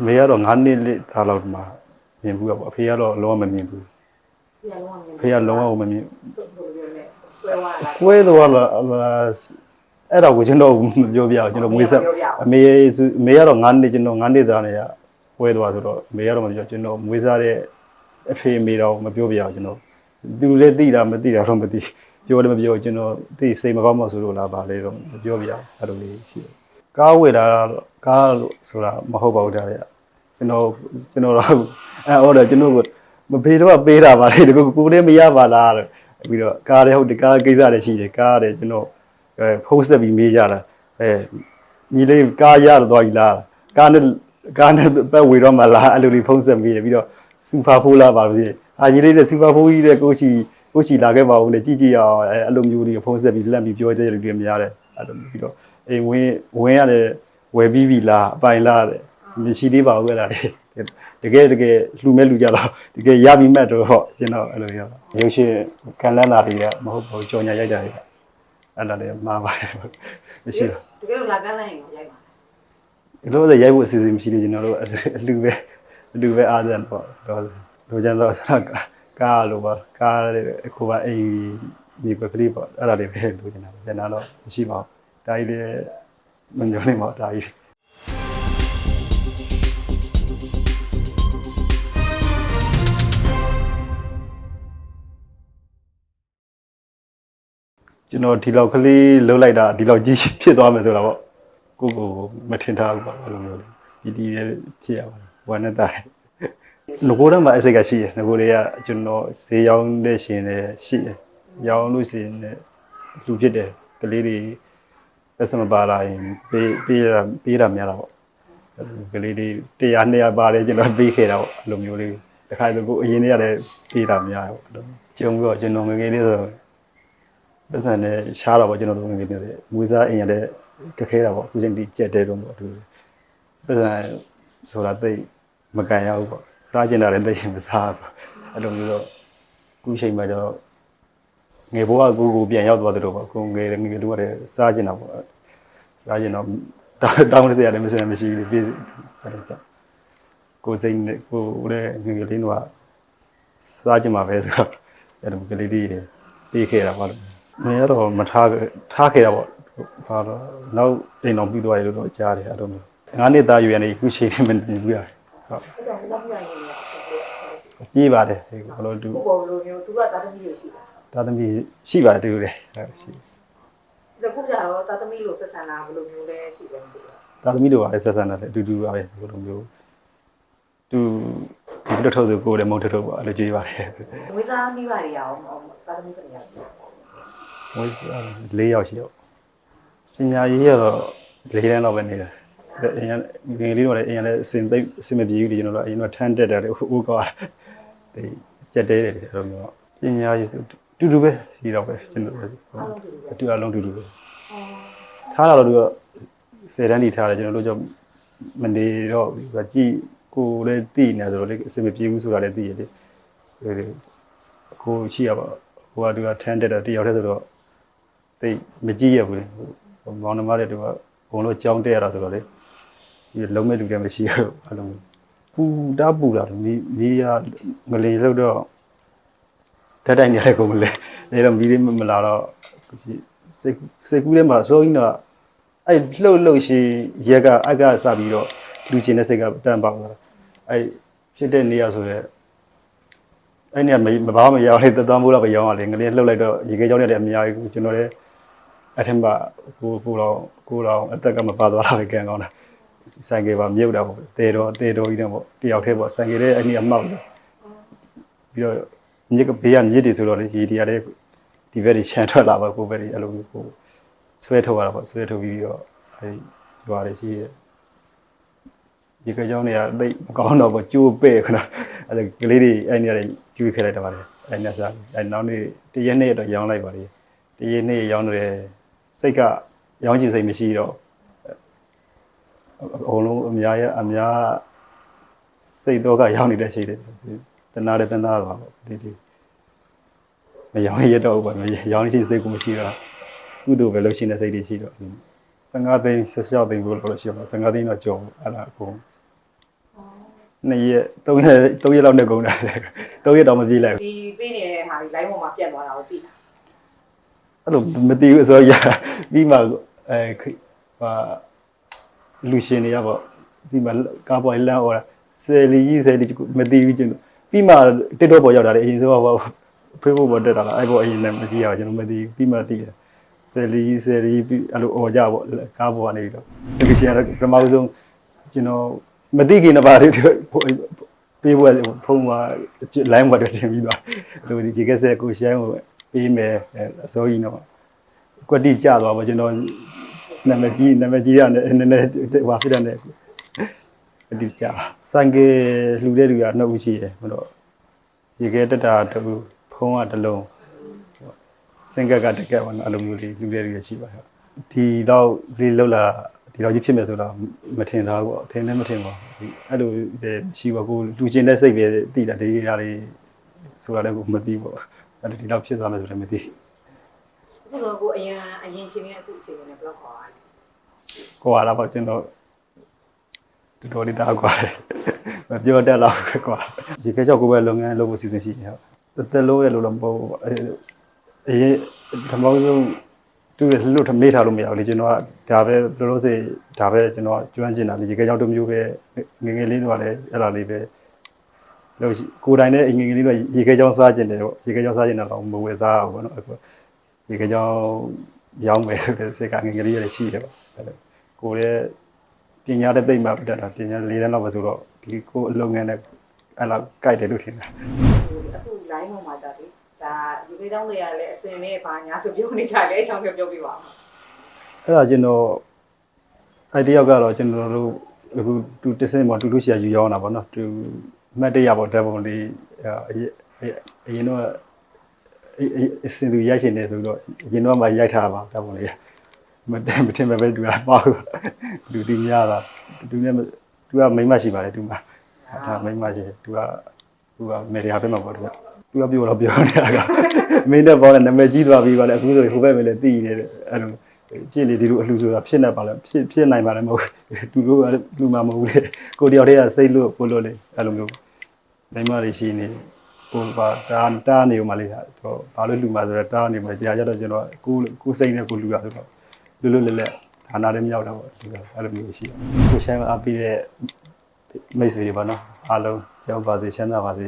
အမေကတော့9နှစ်လေးသားလောက်မှမြင်ဘူးပေါ့အဖေကတော့လုံးဝမမြင်ဘူးပြန်လုံးဝမြင်အဖေကလုံးဝမမြင်စုပ်လို့ပြောနေပွဲဝါလာကွဲတော့လာအဲ့တော့ကိုကျွန်တော်မပြောပြအောင်ကျွန်တော်မွေးဆက်အမေအမေကတော့9နှစ်ကျွန်တော်9နှစ်သားနေရကွဲသွားဆိုတော့အမေကတော့မပြောကျွန်တော်မွေးစားတဲ့အဖေအမေတော့မပြောပြအောင်ကျွန်တော်သူလည်းသိတာမသိတာတော့မသိပြောလည်းမပြောကျွန်တော်သိစိတ်မကောင်းမှဆိုလို့လားဗာလေတော့မပြောပြအောင်အဲ့လိုလေးရှိတယ်ကားဝယ်တာတော့ ကားလို့ဆိုတာမဟုတ်ပါဘူးဒါလည်းကျွန်တော်ကျွန်တော်တော့အဲ့ဟောတယ်ကျွန်တော်ကမဖေတော့ပေးတာပါလေဒီကိုကိုလည်းမရပါလားလို့ပြီးတော့ကားလည်းဟုတ်တယ်ကားကိစ္စလည်းရှိတယ်ကားလည်းကျွန်တော်အဲဖုန်းဆက်ပြီးမေးကြတာအဲညီလေးကားရတော့ကြီးလားကားနဲ့ကားနဲ့ပတ်ဝေတော့မလားအဲ့လိုလေးဖုန်းဆက်မေးတယ်ပြီးတော့စူပါဖိုးလားပါလို့ဒီအာညီလေးတဲ့စူပါဖိုးကြီးတဲ့ကိုချီကိုချီလာခဲ့ပါဦးလေကြည့်ကြည့်အောင်အဲအဲ့လိုမျိုးတွေဖုန်းဆက်ပြီးလက်ပြီးပြောတဲ့လူတွေများတယ်အဲ့လိုပြီးတော့အိမ်ဝင်းဝင်းရတယ် ဝယ်ပြီးပြီလားအပိုင်လားတဲ့မရှိသေးပါဘူးအဲ့ဒါလေတကယ်တကယ်လှူမဲ့လူကြတော့တကယ်ရပြီးမှတ်တော့ကျွန်တော်အဲ့လိုရရုပ်ရှင်ကန်လန်းလာတွေကမဟုတ်ဘူးကြော်ညာရိုက်တာတွေကအဲ့ဒါလည်းမှားပါတယ်မရှိတော့တကယ်လို့လာကန်းလိုက်ရင်ရိုက်ပါဒီလိုဆိုရိုက်ဖို့အစီအစဉ်မရှိလို့ကျွန်တော်တို့အလူပဲအလူပဲအားသက်ပေါ့တော့လိုချင်တော့ဆရာကားလိုပါကားလေးအခုပါအိမ်မြေကွက်ကလေးပေါ့အဲ့ဒါလေးပဲလိုချင်တာဇန်နာတော့မရှိပါဘူးဒါကြီးလည်း မညောနေပါဒါကြီးကျွန်တော်ဒီလောက်ကလေးလှုပ်လိုက်တာဒီလောက်ကြီးဖြစ်သွားမယ်ဆိုတာပေါ့ကိုကိုမထင်ထားဘူးပေါ့အဲ့လိုမျိုးလေးဒီဒီလေးဖြစ်ရပါတယ်ဝမ်းနဲ့တာတယ်ငကိုတော့မှအစိတ်ကရှိတယ်ငကိုတွေကကျွန်တော်ဈေးရောင်းတဲ့ရှင်တွေရှိတယ်ရောင်းလို့ရှိရင်လည်းလူဖြစ်တယ်ကလေးတွေ ပတ်စံမပါလာရင်ပေးပေးတာပေးတာများတာပေါ့အဲ့လိုကလေးတွေ100 200ပါတယ်ကျွန်တော်ပေးခဲ့တာပေါ့အဲ့လိုမျိုးလေးတခါတည်းကိုအရင်တည်းကလည်းပေးတာများတယ်ပေါ့အဲ့လိုကျုံပြီးတော့ကျွန်တော်ငယ်ငယ်လေးဆိုပတ်စံနဲ့ရှားတာပေါ့ကျွန်တော်တို့ငယ်ငယ်လေးမွေးစားအိမ်ရတဲ့ကခဲတာပေါ့အခုချိန်ဒီကြက်တဲတော့ပေါ့သူပတ်စံဆိုတာတိတ်မကန်ရဘူးပေါ့စားကျင်တာလည်းတိတ်မစားဘူးအဲ့လိုမျိုးတော့အခုချိန်မှာတော့ ငယ်ဘဝကိုကိုပြန်ရောက်သွားတယ်လို့ပေါ့ကိုငယ်ငယ်တို့ကလည်းစားကျင်တာပေါ့စားကျင်တော့တောင်းလို့ရတယ်မစင်မရှိဘူးပြည့်အဲ့လိုကြောင့်ကိုစိတ်နဲ့ကိုလည်းငယ်ငယ်လေးတော့စားကျင်မှာပဲဆိုတော့အဲ့လိုကလေးလေးပေးခဲ့တာပေါ့မင်းကတော့မထားခဲ့ထားခဲ့တာပေါ့ဘာတော့နောက်အိမ်တော်ပြီးသွားရလို့တော့ကြားတယ်အဲ့လိုမျိုးငါးနှစ်သားရွယ်နေခုချိန်နေမနေဘူးရတယ်ဟုတ်အဲ့ကြောင့်လက်ပြရရင်လည်းအချက်လေးရှိပြေးပါတယ်ဒီဘလို့သူကိုပေါ်လိုမျိုးသူကတာသမီလို့ရှိတာ သားသမီးရှိပါတယ်တူတယ်ဟုတ်ရှိဒါခုကျတော့တာသမီလို့ဆက်ဆံတာဘယ်လိုမျိုးလဲရှိတယ်မသိဘူးသားသမီးတို့ကလည်းဆက်ဆံတယ်အတူတူပါပဲဘလိုမျိုးသူဒီလိုထုတ်ဆိုကိုယ်လည်းမုံထုတ်ထုတ်ပါအဲ့လိုကြွေးပါတယ်ဝိစားမိပါတွေရအောင်တာသမီဘယ်နေရာရှိလဲဝိစား၄ယောက်ရှိတော့ပညာရေးရတော့၄တန်းတော့ပဲနေတယ်အရင်ငယ်လေးတော့လည်းအရင်လည်းအစင်သိအစင်မပြေဘူးလေကျွန်တော်တို့အရင်တော့ထမ်းတက်တယ်လေဟိုကောဒီကြက်တဲတယ်အဲ့လိုမျိုးပညာရေး တူတူပဲရှိတော့ပဲကျွန်တော်တို့အတူအလုံးတူတူပဲထားတာတော့သူကဆယ်တန်းဒီထားတယ်ကျွန်တော်တို့ကြောင့်မနေတော့ကြည့်ကိုလည်းသိနေဆိုတော့လေအစင်မပြေဘူးဆိုတာလည်းသိရလေကိုရှိရပါဟိုကသူကထမ်းတက်တယ်တယောက်တည်းဆိုတော့သိမကြည့်ရဘူးလေမောင်နှမတွေတူကဘုံလို့ကြောင်းတက်ရတာဆိုတော့လေဒီလုံးမဲ့လူတွေမရှိဘူးအဲ့လိုပူတာပူတာမီမီးရငလင်လောက်တော့ ဓာတ်တိုင်နေတယ်ကုန်လေလေတော့မီးလေးမလာတော့စိတ်စိတ်ကူးထဲမှာအစိုးရင်းတော့အဲ့လှုပ်လှုပ်ရှိရက်ကအကစပြီးတော့လူချင်းတဲ့စိတ်ကတန်ပေါက်လာအဲ့ဖြစ်တဲ့နေရာဆိုတော့အဲ့နေရာမဘာမှမရောက်လေတသွမ်းမိုးတော့ပဲရောင်းရလေငလင်လှုပ်လိုက်တော့ရေခဲကြောင်းနဲ့လည်းအများကြီးကျွန်တော်လည်းအထင်ပါကိုကိုတော့ကိုတော့အသက်ကမပါသွားတာပဲကံကောင်းတာဆိုင်ကယ်ပါမြုပ်တာပေါ့တေတော်တေတော်ကြီးနဲ့ပေါ့တယောက်တည်းပေါ့ဆိုင်ကယ်ရဲ့အနည်းအမောက်တယ်ပြီးတော့ မြစ်ကဘေးကမြစ်တွေဆိုတော့လေရေတွေကလည်းဒီဘက်တွေရှမ်းထွက်လာပါကိုဘက်တွေအဲ့လိုမျိုးကိုဆွဲထုတ်ရတာပေါ့ဆွဲထုတ်ပြီးတော့အဲဒီရွာတွေရှိရဲ့ဒီကကြောင်းတွေကသိမကောင်းတော့ပေါ့ကျိုးပဲ့ခဏအဲ့ဒါကလေးတွေအဲ့နေရာတွေကျွေးခဲ့လိုက်တာပါလေအဲ့နေစားအဲ့နောက်နေ့တရက်နေ့တော့ရောင်းလိုက်ပါလေတရက်နေ့ရောင်းတယ်စိတ်ကရောင်းချင်စိတ်မရှိတော့အကုန်လုံးအများရအများစိတ်တော့ကရောက်နေတဲ့ရှိတယ် တနာတယ်တနာပါပေါ့ဒီဒီမရောင်းရတော့ဘူးပေါ့မရောင်းရှိစိတ်ကိုမရှိတော့ကုသိုလ်ပဲလို့ရှိနေစိတ်တွေရှိတော့15သိန်း16သိန်းကိုလို့ရှိတော့15သိန်းတော့ကြော်အဲ့ဒါအကုန်ဟနှစ်ရက်သုံးရက်သုံးရက်လောက်နဲ့ကုန်တာသုံးရက်တော့မပြေးလိုက်ဘူးဒီပေးနေတဲ့ဟာဒီ line ပေါ်မှာပြတ်သွားတာကိုသိတာအဲ့လိုမသိဘူးအစိုးရပြီးမှအဲခိဟာလူရှင်တွေကပေါ့ပြီးမှကားပေါ်လမ်းអော်တာဆယ်လီကြီးဆယ်လီကြီးမသိဘူးကျင်လို့ ပြီးမှတစ်တော့ပေါ်ရောက်တာလေအရင်ဆုံးပေါ့ဖေးဖို့ပေါ်တက်တာလားအဲ့ပေါ်အရင်နဲ့မကြည့်ရအောင်ကျွန်တော်မသိဘူးပြီးမှသိတယ်ဆယ်လီကြီးဆယ်လီကြီးပြီးအဲ့လိုអော်ကြပေါ့ကားပေါ်ကနေပြီးတော့လူရှင်ကတော့ပထမဆုံးကျွန်တော်မသိခင်တပါးလေးပေးဖို့ဖုန်းမှာ line ပေါ်တက်တင်ပြီးတော့လူဒီဒီကက်ဆက်ကိုရှမ်းကိုပေးမယ်အစိုးရတော့ကွက်တိကြသွားပါကျွန်တော်နာမည်ကြီးနာမည်ကြီးရနဲ့နည်းနည်းဟွာဖြစ်တဲ့ကွ က်တိကြဆိုင်ကလှူတဲ့လူကနှစ်ဦးရှိတယ်မလို့ရေခဲတက်တာတူဖုံးကတစ်လုံးစင်ကက်ကတကက်ပါနော်အဲ့လိုမျိုးလေးလှူတဲ့လူရရှိပါတယ်ဒီတော့လေးလောက်လာဒီတော့ကြီးဖြစ်မယ်ဆိုတော့မထင်တာပေါ့ထင်လည်းမထင်ပါဘူးအဲ့လိုရှိပါကိုလူကျင်တဲ့စိတ်ပဲတည်တာဒီအရာလေးဆိုတာလည်းကိုမသိဘူးပေါ့အဲ့လိုဒီတော့ဖြစ်သွားမယ်ဆိုလည်းမသိဘူးအခုဆိုကိုအရင်အရင်ချင်းနဲ့အခုအချိန်နဲ့ဘယ်လောက်ခေါ်ရလဲကိုလာပေါ့ကျွန်တော် တော်တော်လေးတားကွာတယ်မပြောတတ်တော့ဘူးကွာရေခဲကြောက်ကိုပဲလုပ်ငန်းလုပ်ဖို့စီစဉ်ရှိတယ်ဟုတ်တက်လို့ရလို့တော့မဟုတ်ဘူးအဲအရင်ဓမ္မဆုံးသူ့လွတ်ထမေးထားလို့မရဘူးလေကျွန်တော်ကဒါပဲလောလောဆယ်ဒါပဲကျွန်တော်ကျွမ်းကျင်တာလေရေခဲကြောက်တစ်မျိုးပဲငငယ်လေးတော့လည်းအဲ့လိုလေးပဲလို့ကိုယ်တိုင်နဲ့ငငယ်လေးတော့ရေခဲကြောက်စားကျင်တယ်ပေါ့ရေခဲကြောက်စားကျင်တော့မဝယ်စားဘူးပေါ့နော်အခုရေခဲကြောက်ရောင်းမယ်ဆိုတဲ့စိတ်ကငငယ်လေးရရှိတယ်ပေါ့အဲ့လိုကိုယ်ရဲ့ ပညာတဲ့သိမ့်မှတက်တာပညာလေးတန်းတော့ပဲဆိုတော့ဒီကိုအလုပ်ငန်းနဲ့အဲ့လောက်ကြိုက်တယ်လို့ထင်တာအခု line ပေါ်မှာကြာတယ်ဒါဒီပေးတောင်းတွေရလဲအစင်နဲ့ဘာညာဆိုပြောနေကြလဲအချောင်းပြောပြောပြပါဦးအဲ့ဒါကျွန်တော်အဲ့ဒီရောက်ကတော့ကျွန်တော်တို့အခုတူတစင်းပေါ်တူတူရှာယူရောင်းတာပေါ့နော်တူမှတ်တရပေါ့ဓာတ်ပုံလေးအရင်အရင်တော့အစင်သူရိုက်ရှင်နေဆိုတော့အရင်တော့မှရိုက်ထားပါဓာတ်ပုံလေး မတမထင်မဲ့ပဲတူတာပေါ့လူတီများတာတူနဲ့တူကမိမရှိပါတယ်တူမှာဒါမိမရှိတူကတူကမေရီယာပဲမှာပေါ့တူကတူကပြောတော့ပြောနေတာကမင်းတဲ့ဘောနဲ့နာမည်ကြီးသွားပြီးပါလေအခုဆိုဟိုဘက်မှာလည်းတည်နေတယ်အဲ့လိုကြည့်လေဒီလိုအလှဆိုတာဖြစ်နေပါလဲဖြစ်ဖြစ်နိုင်ပါလဲမဟုတ်တူလို့လူမှမဟုတ်လေကိုတယောက်တည်းကစိတ်လို့ပို့လို့လေအဲ့လိုမျိုးမိမလေးရှိနေပို့ပါတာတားနေဦးမလေးတော့ဘာလို့လူမှဆိုတော့တားနေမှာကြာကြတော့ကျွန်တော်ကိုကိုစိတ်နဲ့ကိုလူရဆိုတော့ လူလူလက်လက်ဌာနလည်းမရောက်တော့ဘူးအဲ့လိုမျိုးရှိတယ်ကိုရှမ်းအားပြီးတဲ့မိတ်ဆွေတွေပါနော်အားလုံးကြောက်ပါစေချမ်းသာပါစေ